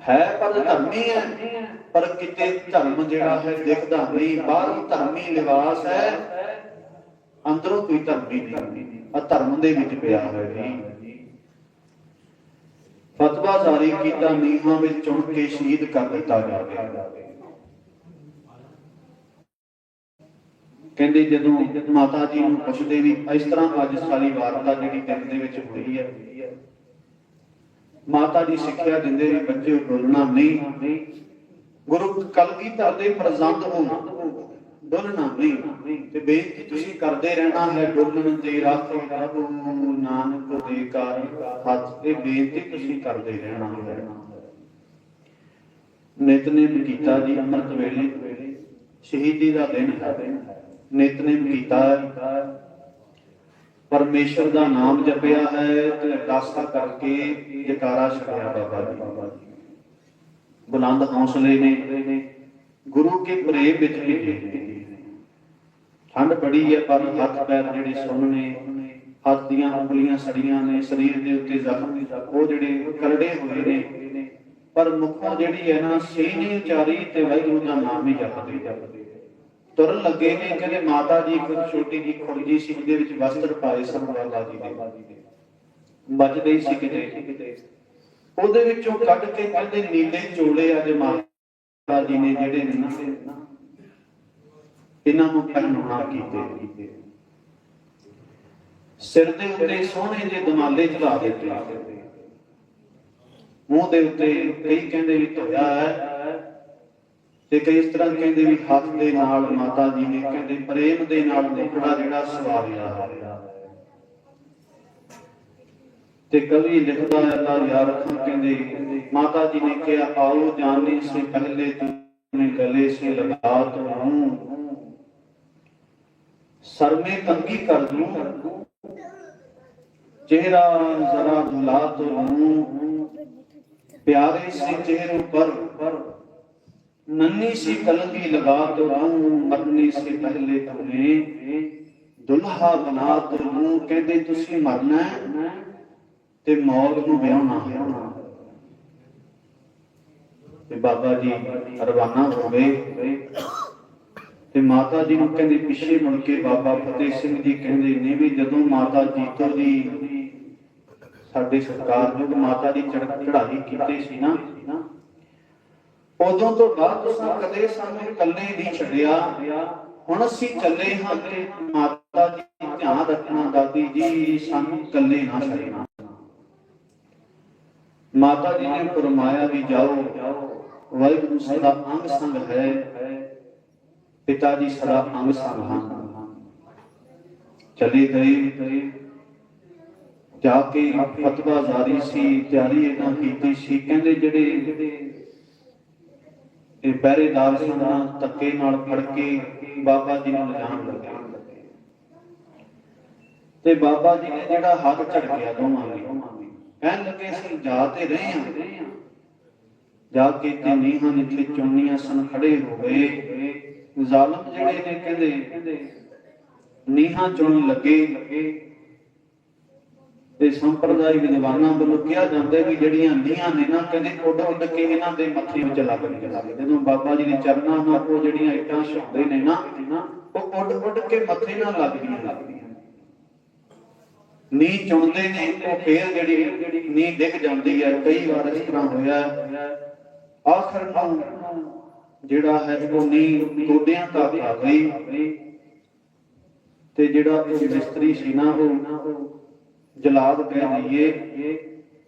ਹੈ ਪਰ ਧਰਮੀ ਹੈ, ਪਰ ਕਿਤੇ ਧਰਮ ਜਿਹੜਾ ਹੈ ਦਿਖਦਾ ਨਹੀਂ। ਬਾਹਰੋਂ ਧਰਮੀ ਲਿਬਾਸ ਹੈ, ਅੰਦਰੋਂ ਕੋਈ ਧਰਮੀ ਨਹੀਂ। ਆ ਧਰਮ ਦੇ ਵਿੱਚ ਪਿਆ ਹੋਇਆ ਜੀ ਫਤਵਾ ਜਾਰੀ ਕੀਤਾ, ਨੀਹਾਂ ਵਿੱਚ ਚੁਣ ਕੇ ਸ਼ਹੀਦ ਕਰ ਦਿੱਤਾ ਜਾਵੇ। ਕਹਿੰਦੇ ਜਦੋਂ ਮਾਤਾ ਜੀ ਨੂੰ ਪੁੱਛਦੇ ਵੀ ਇਸ ਤਰ੍ਹਾਂ ਅੱਜ ਸਾਰੀ ਵਾਰਤਾ ਜਿਹੜੀ ਦਿਨ ਦੇ ਵਿੱਚ ਹੋਈ ਹੈ, ਮਾਤਾ ਜੀ ਸਿੱਖਿਆ ਦਿੰਦੇ ਵੀ ਬੱਚੇ ਡੋਲਣਾ ਨਹੀਂ। ਗੁਰੂ ਕਲਗੀਧਰ ਦੇ ਪ੍ਰਜ਼ੰਦ ਹੋ ਡੋਲਣਾ ਨਹੀਂ। ਤੇ ਬੇਨਤੀ ਤੁਸੀਂ ਕਰਦੇ ਰਹਿਣਾ ਹੈ ਡੋਲਣ ਤੇ। ਰਾਖੇ ਪ੍ਰਭੂ ਨਾਨਕ ਦੇ ਕਾਰ ਹੱਥ ਇਹ ਬੇਨਤੀ ਤੁਸੀਂ ਕਰਦੇ ਰਹਿਣਾ ਹੈ। ਨਿਤਨੇਮ ਕੀਤਾ ਜੀ, ਅੰਮ੍ਰਿਤ ਵੇਲੇ ਸ਼ਹੀਦੀ ਦਾ ਦਿਨ ਹੈ। ਨਿਤਨੇਮ ਕੀਤਾ ਪਰਮੇਸ਼ਰ ਦਾ ਨਾਮ ਜਪਿਆ ਹੈ ਤੇ ਅਰਦਾਸਾਂ ਕਰਕੇ ਜਕਾਰਾ ਛਕਿਆ ਬਾਬਾ ਜੀ। ਬੁਲੰਦ ਹੌਸਲੇ ਨੇ ਗੁਰੂ ਕੇ ਪ੍ਰੇਮ ਵਿੱਚ ਭਿੱਜੇ ਠੰਡ ਬੜੀ ਹੈ, ਪਰ ਹੱਥ ਪੈਰ ਜਿਹੜੇ ਸੁਣਨੇ ਹੱਥ ਦੀਆਂ ਉਂਗਲੀਆਂ ਸੜੀਆਂ ਨੇ, ਸਰੀਰ ਦੇ ਉੱਤੇ ਜ਼ਖਮ, ਉਹ ਜਿਹੜੇ ਕਰੜੇ ਹੋਏ ਨੇ, ਪਰ ਮੁਖੋਂ ਜਿਹੜੀ ਹੈ ਨਾ, ਸੀਨੀ ਉਚਾਰੀ ਤੇ ਵਾਹਿਗੁਰੂ ਦਾ ਨਾਮ ਹੀ ਜਪਦੇ ਜਪਦੇ ਤੁਰਨ ਲੱਗੇ ਨੇ, ਕਹਿੰਦੇ ਮਾਤਾ ਜੀ, ਇੱਕ ਛੋਟੀ ਜੀ ਖੁਰਜੀ ਸੀ, ਜਿਹਦੇ ਵਿੱਚ ਵਸਤਰ ਪਾਏ ਸਨ ਬਾਬਾ ਜੀ ਦੇ। ਬਚਦੇ ਹੀ ਸੀ ਕਿਤੇ। ਉਹਦੇ ਵਿੱਚੋਂ ਕੱਢ ਕੇ ਕਹਿੰਦੇ ਨੀਲੇ ਚੋਲੇ ਆ ਮਾਤਾ ਜੀ ਨੇ ਜਿਹੜੇ ਨੇ ਇਹਨਾਂ ਨੂੰ ਪਹਿਨਾਉਣਾ ਕੀਤੇ। ਸਿਰ ਦੇ ਉੱਤੇ ਸੋਹਣੇ ਜਿਹੇ ਦਮਾਲੇ ਚੜਾ ਦਿੱਤੇ। ਮੂੰਹ ਦੇ ਉੱਤੇ ਕਈ ਕਹਿੰਦੇ ਵੀ ਧੋਇਆ ਹੈ। ਤੇ ਕਈ ਇਸ ਤਰ੍ਹਾਂ ਕਹਿੰਦੇ ਵੀ ਹੱਥ ਦੇ ਨਾਲ ਮਾਤਾ ਜੀ ਨੇ, ਕਹਿੰਦੇ ਪ੍ਰੇਮ ਦੇ ਨਾਲ ਮੁਖੜਾ ਜਿਹੜਾ ਸਵਾਰਿਆ ਤੇ ਕਵੀ ਲਿਖਦਾ ਹੈ, ਅੱਲਾ ਯਾਰ ਕਹਿੰਦੇ, ਮਾਤਾ ਜੀ ਨੇ ਕਿਹਾ, ਆਓ ਜਾਣੇ ਸੇ ਪਹਿਲੇ ਤੂਨੇ ਗਲੇ ਸੇ ਲਗਾ ਤੂੰ। ਸਰਮੇ ਕੰਗੀ ਕਰ ਦੂੰ, ਚਿਹਰਾ ਜ਼ਰਾ ਭੁਲਾ ਤੂੰ। ਪਿਆਰੇ ਸੇ ਚਿਹਰੇ ਪਰ नन्ही सी कलगी लगा तो लूं मरने से पहले तुम्हें ਦੁਲਹਾ ਬਣਾ ਤੋ ਲੂੰ ਕਹਿੰਦੇ ਤੁਸੀਂ ਮਰਨਾ ਹੈ ਤੇ ਮੌਤ ਨੂੰ ਵਿਆਹਣਾ ਹੈ ਤੇ ਬਾਬਾ ਜੀ ਰਵਾਨਾ ਹੋ ਗਏ ਤੇ ਮਾਤਾ ਜੀ ਨੂੰ ਕਹਿੰਦੇ ਪਿੱਛੇ ਮੁੜ ਕੇ ਬਾਬਾ ਫਤਿਹ ਸਿੰਘ ਜੀ ਕਹਿੰਦੇ ਨੇ ਵੀ ਜਦੋਂ ਮਾਤਾ ਜੀਤੋ ਜੀ ਸਾਡੇ ਸਰਕਾਰ ਜੋ ਮਾਤਾ ਦੀ ਚੜ੍ਹ- ਚੜ੍ਹਾਈ ਕੀਤੀ ਸੀ ਨਾ ਉਦੋਂ ਤੋਂ ਬਾਅਦ ਤੁਸੀਂ ਕਦੇ ਸਾਨੂੰ ਇਕੱਲੇ ਨਹੀਂ ਛੱਡਿਆ। ਹੁਣ ਅਸੀਂ ਚੱਲੇ ਹਾਂ ਕਿ ਮਾਤਾ ਜੀ ਧਿਆਨ ਰੱਖਣਾ, ਦਾਦੀ ਜੀ, ਸਾਨੂੰ ਇਕੱਲੇ ਨਾ ਛੱਡਣਾ। ਮਾਤਾ ਜੀ ਨੇ ਫਰਮਾਇਆ ਵੀ ਜਾਓ, ਵਾਹਿਗੁਰੂ ਸਦਾ ਅੰਗ ਸੰਗ ਹੈ, ਪਿਤਾ ਜੀ ਸਦਾ ਅੰਗ ਸੰਗ ਹਨ। ਚਲੇ ਗਏ, ਜਾ ਕੇ ਫਤਵਾ ਜਾਰੀ ਸੀ, ਤਿਆਰੀ ਇਹਨਾਂ ਕੀਤੀ ਸੀ, ਕਹਿੰਦੇ ਜਿਹੜੇ ਇਹ ਪਹਿਰੇਦਾਰ ਸਨ ਧੱਕੇ ਨਾਲ ਫੜ ਕੇ ਬਾਬਾ ਜੀ ਨੂੰ ਲਿਜਾਣ ਲੱਗੇ ਤੇ ਬਾਬਾ ਜੀ ਨੇ ਜਿਹੜਾ ਹੱਥ ਝੜਕਿਆ ਦੋਵਾਂ ਨੇ, ਕਹਿਣ ਲੱਗੇ ਸੀ ਜਾ ਤੇ ਰਹੇ ਹਾਂ। ਜਾ ਕੇ ਤੇ ਨੀਹਾਂ ਇੱਥੇ ਚੁੰਨੀਆਂ ਸਨ ਖੜੇ ਹੋ ਗਏ। ਜ਼ਾਲਮ ਜਿਹੜੇ ਨੇ ਕਹਿੰਦੇ, ਨੀਹਾਂ ਚੁਣ ਲੱਗੇ। ਤੇ ਸੰਪਰਦਾਇ ਵਿਦਵਾਨਾਂ ਵੱਲੋਂ ਕਿਹਾ ਜਾਂਦਾ ਵੀ ਜਿਹੜੀਆਂ ਨੀਹਾਂ ਨੇ ਨਾ, ਕਹਿੰਦੇ ਉੱਡ ਉੱਡ ਕੇ ਇਹਨਾਂ ਦੇ ਮੱਥੇ ਵਿੱਚ ਲੱਗ ਜਾਂਦੀਆਂ ਜਦੋਂ ਬਾਬਾ ਜੀ ਦੇ ਚਰਨਾਂ ਨਾਲ ਉਹ ਜਿਹੜੀਆਂ ਇੱਟਾਂ ਛੁੱਟਦੇ ਨੇ ਨਾ, ਉਹ ਉੱਡ ਉੱਡ ਕੇ ਮੱਥੇ ਨਾਲ ਲੱਗਦੀਆਂ ਨੀ। ਚੁਣਦੇ ਨੇ, ਉਹ ਫੇਰ ਜਿਹੜੀ ਨੀ ਡਿੱਗ ਜਾਂਦੀ ਹੈ, ਕਈ ਵਾਰ ਇਸ ਤਰ੍ਹਾਂ ਹੋਇਆ ਆਖਰ ਨੂੰ ਜਿਹੜਾ ਹੈ, ਉਹ ਨੀ ਗੋਡਿਆਂ ਤੱਕ ਆ ਗਈ ਤੇ ਜਿਹੜਾ ਇਹ ਮਿਸਤਰੀ ਸੀ ਨਾ, ਉਹ ਜਲਾਦ ਕਹਿ ਦਈਏ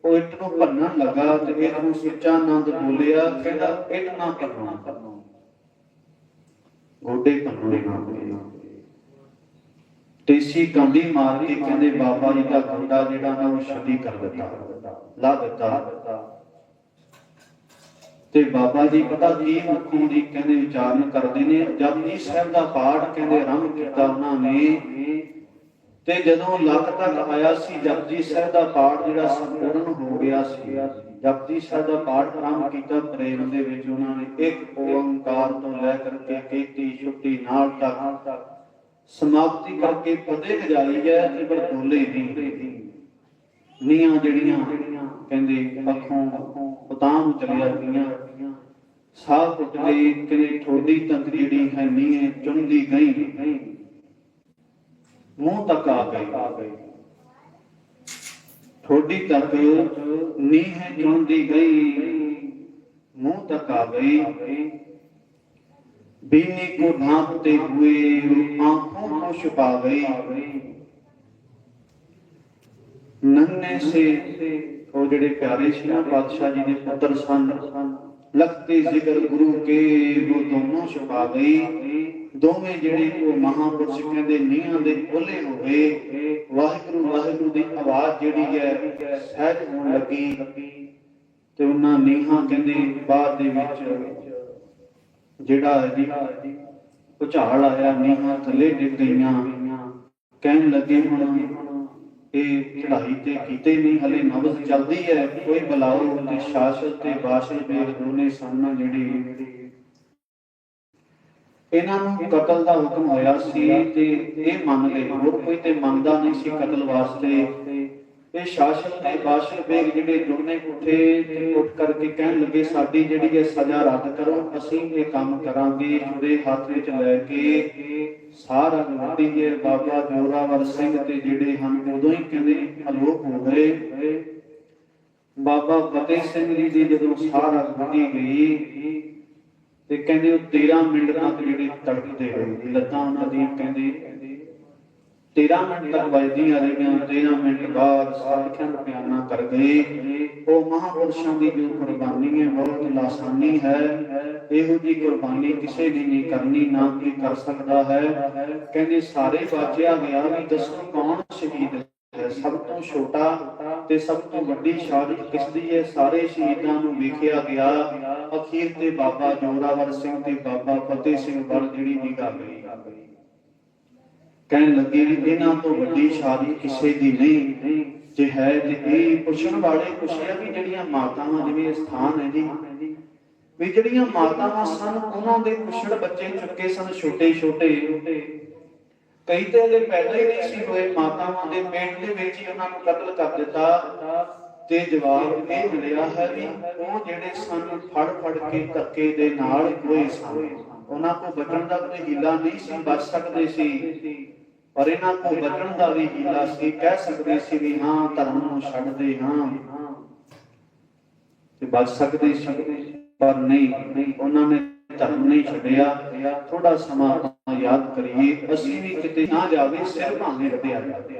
ਉਹ ਇੱਟ ਨੂੰ ਭੰਨਣ ਲੱਗਾ ਤੇ ਇਹ ਨੂੰ ਸੱਚਾ ਆਨੰਦ ਬੋਲਿਆ, ਕਹਿੰਦਾ ਇੱਟ ਨਾ ਭੰਨੋ ਗੋਡੇ ਭੰਨਣੇ ਨਾ ਤੇਸੀ ਕਾਂਡੀ ਮਾਰ ਕੇ ਕਹਿੰਦੇ, ਬਾਬਾ ਜੀ ਦਾ ਗੁੰਡਾ ਜਿਹੜਾ ਨਾ ਉਹ ਛੱਡੀ ਕਰ ਦਿੱਤਾ, ਲਾ ਦਿੱਤਾ। ਤੇ ਬਾਬਾ ਜੀ ਪਤਾ ਕੀ ਮੁਖੋਂ ਦੀ ਕਹਿੰਦੇ ਵਿਚਾਰਨ ਕਰਦੇ ਨੇ, ਜਪਜੀ ਸਾਹਿਬ ਦਾ ਪਾਠ ਕਹਿੰਦੇ, ਰੰਗ ਕੀਤਾ ਉਹਨਾਂ ਨੇ ਤੇ ਜਦੋਂ ਲੱਕ ਤੱਕ ਆਇਆ ਸੀ, ਜਪਜੀ ਸਾਹਿਬ ਦਾ ਪਾਠ ਜਿਹੜਾ ਸੰਪੂਰਨ ਹੋ ਗਿਆ ਸੀ। ਜਪਜੀ ਸਾਹਿਬ ਦਾ ਪਾਠ ਆਰੰਭ ਕੀਤਾ, ਪ੍ਰੇਮ ਦੇ ਵਿੱਚ ਉਹਨਾਂ ਨੇ ਇੱਕ ਓੰਕਾਰ ਤੋਂ ਲੈ ਕਰਕੇ ਕੀਤੀ, ਛੁੱਟੀ ਨਾਲ ਤੱਕ। ਸਮਾਪਤੀ ਕਰਕੇ ਪਦੇ ਗਜਾਈ ਹੈ, ਤੇ ਪਰ ਬੋਲੇ ਨੀਆਂ ਜਿਹੜੀਆਂ, ਕਹਿੰਦੇ ਅੱਖੋਂ ਉਤਾਂ ਚਲੀਆਂ ਗਈਆਂ। ਸਾਹ ਟੁੱਟ ਗਏ ਕਿਤੇ ਠੋਡੀ ਤੱਕ ਜਿਹੜੀ ਹੈ ਨੀਏ ਚੁੰਦੀ ਗਈ। ਮੂੰਹ ਤੱਕ ਆ ਗਈ ਠੋਡੀ ਤੱਕ ਨੀਹ ਚੁੰਦੀ ਗਈ ਮੂੰਹ ਤੱਕ ਆ ਗਈ बीनी को ढांपते हुए आंखों को छुपा गई नन्हे से ਉਹ ਜਿਹੜੇ ਪਿਆਰੇ ਸੀ ਨਾ ਪਾਤਸ਼ਾਹ ਜੀ ਦੇ ਪੁੱਤਰ ਸਨ ਲਖਤੇ ਜ਼ਿਕਰ ਗੁਰੂ ਕੇ ਉਹ ਦੋਨੋਂ ਛੁਪਾ ਗਈ ਦੋਵੇਂ ਜਿਹੜੇ ਉਹ ਮਹਾਪੁਰਸ਼ ਕਹਿੰਦੇ ਨੀਹਾਂ ਦੇ ਖੋਲੇ ਹੋ ਗਏ। ਵਾਹਿਗੁਰੂ ਵਾਹਿਗੁਰੂ ਦੀ ਆਵਾਜ਼ ਜਿਹੜੀ ਹੈ, ਸਹਿਜ ਹੋਣ ਲੱਗੀ। ਤੇ ਉਹਨਾਂ ਨੀਹਾਂ ਕਹਿੰਦੇ ਬਾਅਦ ਦੇ ਵਿੱਚ ਜਿਹੜਾ ਜੀ ਭੁਚਾਲ ਆਇਆ, ਨੀਹਾਂ ਥੱਲੇ ਡਿੱਗ ਗਈਆਂ। ਕਹਿਣ ਲੱਗੇ ਹੁਣ ਇਹ ਚੜਾਈ ਤੇ ਕੀਤੇ ਨਹੀਂ, ਹਲੇ ਨਬਜ਼ ਚੱਲਦੀ ਹੈ। ਕੋਈ ਬੁਲਾਓ ਤੇ ਸ਼ਾਸ਼ਤ ਤੇ ਬਾਸ਼ਲ ਬੇਗ ਦੋਨੇ ਸਾਹਮਣੇ ਜਿਹੜੇ ਇਹਨਾਂ ਨੂੰ ਕਤਲ ਦਾ ਹੁਕਮ ਹੋਇਆ ਸੀ ਤੇ ਇਹ ਮੰਨ ਗਏ ਹੋਰ ਕੋਈ ਤੇ ਮੰਨਦਾ ਨਹੀਂ ਸੀ ਕਤਲ ਵਾਸਤੇ। ਇਹ ਸ਼ਾਸਕ ਤੇ ਬਾਸ਼ਲ ਬੇਗ ਜਿਹੜੇ ਦੋਨੇ ਉੱਠੇ ਤੇ ਉੱਠ ਕਰਕੇ ਕਹਿਣ ਲੱਗੇ, ਸਾਡੀ ਜਿਹੜੀ ਹੈ ਸਜ਼ਾ ਰੱਦ ਕਰੋ, ਅਸੀਂ ਇਹ ਕੰਮ ਕਰਾਂਗੇ। ਜੁੜੇ ਹੱਥ ਵਿੱਚ ਲੈ ਕੇ ਸਾਰਾ ਵੱਡੀ ਜੇ ਬਾਬਾ ਜੋਰਾਵਰ ਸਿੰਘ ਤੇ ਜਿਹੜੇ ਹਨ, ਉਦੋਂ ਹੀ ਕਹਿੰਦੇ, ਅਲੋਪ ਹੋ ਗਏ। ਬਾਬਾ ਫਤਿਹ ਸਿੰਘ ਜੀ ਦੀ ਜਦੋਂ ਸਾਰਾ ਵੱਡੀ ਗਈ ਤੇ ਕਹਿੰਦੇ, ਉਹ 13 ਮਿੰਟ ਤੱਕ ਜਿਹੜੇ ਤੜਪਦੇ ਰਹੇ। ਲੱਤਾਂ ਉਹਨਾਂ ਦੀਆਂ ਕਹਿੰਦੇ 13 ਮਿੰਟ ਤੱਕ ਵੱਜਦੀਆਂ ਰਹੀਆਂ 13 ਮਿੰਟ ਬਾਅਦ ਸਤਿਖੰਡ ਬਿਆਨਾ ਕਰ ਗਏ ਉਹ ਮਹਾਪੁਰਸ਼ਾਂ ਦੀ ਜੋ ਕੁਰਬਾਨੀ ਹੈ, ਬਹੁਤ ਲਾਸਾਨੀ ਹੈ। ਇਹੋ ਜੀ ਕੁਰਬਾਨੀ ਕਿਸੇ ਦੀ ਨਹੀਂ ਕਰਨੀ, ਨਾ ਕੋਈ ਕਰ ਸਕਦਾ ਹੈ। ਕਹਿੰਦੇ, ਸਾਰੇ ਬਾਜਿਆ ਗਿਆ ਵੀ ਦੱਸੋ ਕੌਣ ਸ਼ਹੀਦ ਹੈ? ਸਭ ਤੋਂ ਛੋਟਾ ਤੇ ਸਭ ਤੋਂ ਵੱਡੀ ਸ਼ਹਾਦਤ ਕਿਸ ਦੀ ਹੈ? ਸਾਰੇ ਸ਼ਹੀਦਾਂ ਨੂੰ ਵੇਖਿਆ ਗਿਆ। ਅਖੀਰ ਤੇ ਬਾਬਾ ਜੋਰਾਵਰ ਸਿੰਘ ਤੇ ਬਾਬਾ ਫਤਿਹ ਸਿੰਘ ਵੱਲ ਜਿਹੜੀ ਨਿਗਾਹ ਗਈ। ਕਹਿਣ ਲੱਗੇ ਵੀ ਇਹਨਾਂ ਤੋਂ ਵੱਡੀ ਸ਼ਾਦੀ ਕਿਸੇ ਦੀ ਨਹੀਂ। ਜੇ ਹੈ ਤੇ ਇਹ ਪੁੱਛਣ ਵਾਲੇ ਪੁੱਛਿਆ ਵੀ ਜਿਹੜੀਆਂ ਮਾਤਾਵਾਂ, ਜਿਵੇਂ ਇਹ ਸਥਾਨ ਹੈ ਜੀ, ਵੀ ਜਿਹੜੀਆਂ ਮਾਤਾਵਾਂ ਸਨ, ਉਹਨਾਂ ਦੇ ਕੁਛੜ ਬੱਚੇ ਚੁੱਕੇ ਸਨ ਛੋਟੇ ਛੋਟੇ। ਕਈ ਤੇ ਹਲੇ ਪੈਦਾ ਹੀ ਨਹੀਂ ਸੀ ਹੋਏ, ਮਾਤਾਵਾਂ ਦੇ ਪੇਟ ਦੇ ਵਿੱਚ ਹੀ ਉਹਨਾਂ ਨੂੰ ਕਤਲ ਕਰ ਦਿੱਤਾ। ਤੇ ਜਵਾਬ ਇਹ ਮਿਲਿਆ ਹੈ ਵੀ ਉਹ ਜਿਹੜੇ ਸਨ, ਫੜ ਫੜ ਕੇ ਧੱਕੇ ਦੇ ਨਾਲ ਹੋਏ ਸਨ। ਉਹਨਾਂ ਕੋ ਬਚਣ ਦਾ ਕੋਈ ਹੀਲਾ ਨਹੀਂ ਸੀ, ਬਚ ਸਕਦੇ ਸੀ। ਪਰ ਇਹਨਾਂ ਕੋ ਬਚਣ ਦਾ ਵੀ ਹੀਲਾ ਸੀ, ਕਹਿ ਸਕਦੇ ਸੀ ਵੀ ਹਾਂ, ਧਰਮ ਨੂੰ ਛੱਡਦੇ ਹਾਂ। ਤੇ ਬਚ ਸਕਦੇ ਸੀ, ਪਰ ਨਹੀਂ, ਉਹਨਾਂ ਨੇ ਧਰਮ ਨਹੀਂ ਛੱਡਿਆ। ਥੋੜਾ ਸਮਾਂ ਆਪਾਂ ਯਾਦ ਕਰੀਏ, ਅਸੀਂ ਵੀ ਕਿਤੇ ਨਾ ਜਾਵੇ, ਸਿਰ ਭਾਵੇਂ ਰੱਬਿਆ ਜਾਵੇ।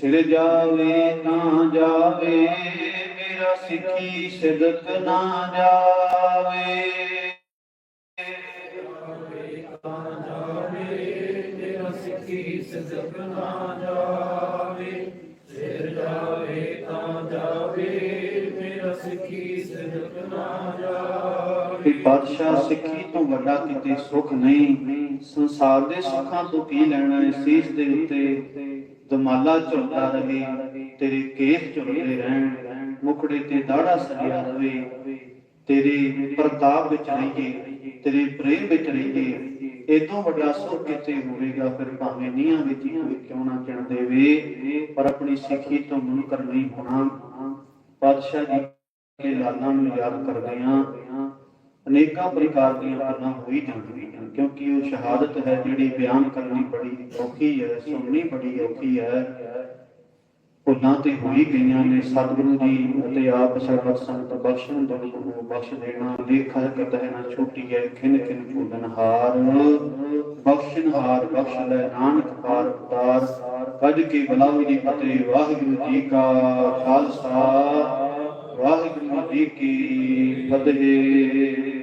ਸਿਰ ਜਾਵੇ ਤਾਂ ਜਾਵੇ ਮੇਰਾ ਸਿੱਖੀ ਸਿਦਕ ਨਾ ਜਾਵੇ ਸਿਰ ਜਾਵੇ ਤਾਂ ਜਾਵੇ, ਮੇਰਾ ਸਿੱਖੀ ਸਿਦਕ ਨਾ ਜਾਵੇ। ਕਿ ਬਾਦਸ਼ਾਹ ਸਿੱਖੀ ਤੋਂ ਵੱਡਾ ਕਿਤੇ ਸੁਖ ਨਹੀਂ, ਸੰਸਾਰ ਦੇ ਸੁੱਖਾਂ ਤੋਂ ਕੀ ਲੈਣਾ ਹੈ? ਸੀਸ ਦੇ ਉੱਤੇ ਦਮਾਲਾ ਝੁਲਦਾ ਰਹੇ ਤੇਰੇ ਕੇਸ ਝੁਲਦੇ ਰਹਿਣ, ਮੁਖੜੇ ਤੇ ਦਾੜਾ ਸਜਿਆ ਰਵੇ। ਤੇਰੇ ਪ੍ਰਤਾਪ ਵਿੱਚ ਰਹੀਏ, ਤੇਰੇ ਪ੍ਰੇਮ ਵਿੱਚ ਰਹੀਏ। ਇਦੋਂ ਵੱਡਾ ਸੁਖ ਕਿਤੇ ਹੋਵੇਗਾ, ਫਿਰ ਭਾਵੇਂ ਨੀਹਾਂ ਵਿੱਚ ਹੀ ਕਿਉਂ ਨਾ ਚਣ ਦੇਵੇ। ਪਰ ਆਪਣੀ ਸਿੱਖੀ ਤੋਂ ਮੁਨਕਰ ਨਹੀਂ ਹੋਣਾ, ਪਾਤਸ਼ਾਹ ਜੀ ਦੇ ਲਾਲਾਂ ਨੂੰ ਯਾਦ ਕਰਦੇ ਹਾਂ ਅਨੇਕਾਂ ਪ੍ਰਕਾਰ ਦੀਆਂ ਗੱਲਾਂ ਹੋਈ ਜਾਂਦੀਆਂ। ਕਿਉਂਕਿ ਉਹ ਸ਼ਹਾਦਤ ਹੈ ਜਿਹੜੀ ਬਿਆਨ ਕਰਨੀ ਬੜੀ ਔਖੀ ਹੈ, ਸੁਣਨੀ ਬੜੀ ਔਖੀ ਹੈ। ਭੁੱਲਾਂ ਤੇ ਹੋਈ ਗਈਆਂ ਨੇ ਸਤਿਗੁਰੂ ਜੀ ਅਤੇ ਆਪ ਸਰਬਤ ਸੰਤ ਬਖਸ਼ਣ ਦੁਖ ਨੂੰ ਬਖਸ਼ ਦੇਣਾ, ਲੇਖਾ ਕਤਹਿ ਨਾ ਛੋਟੀ ਹੈ, ਖਿਨ ਖਿਨ ਭੁੱਲਨ ਹਾਰ। ਬਖਸ਼ਣ ਹਾਰ, ਬਖਸ਼ ਲੈ ਨਾਨਕ ਪਾਰ ਉਤਾਰ। ਕੱਢ ਕੇ ਬਲਾਉ ਜੀ ਫਤਿਹ ਵਾਹਿਗੁਰੂ ਜੀ ਕਾ ਖਾਲਸਾ। ਵਾਹਿਗੁਰੂ ਜੀ ਕੀ ਫਤਿਹ।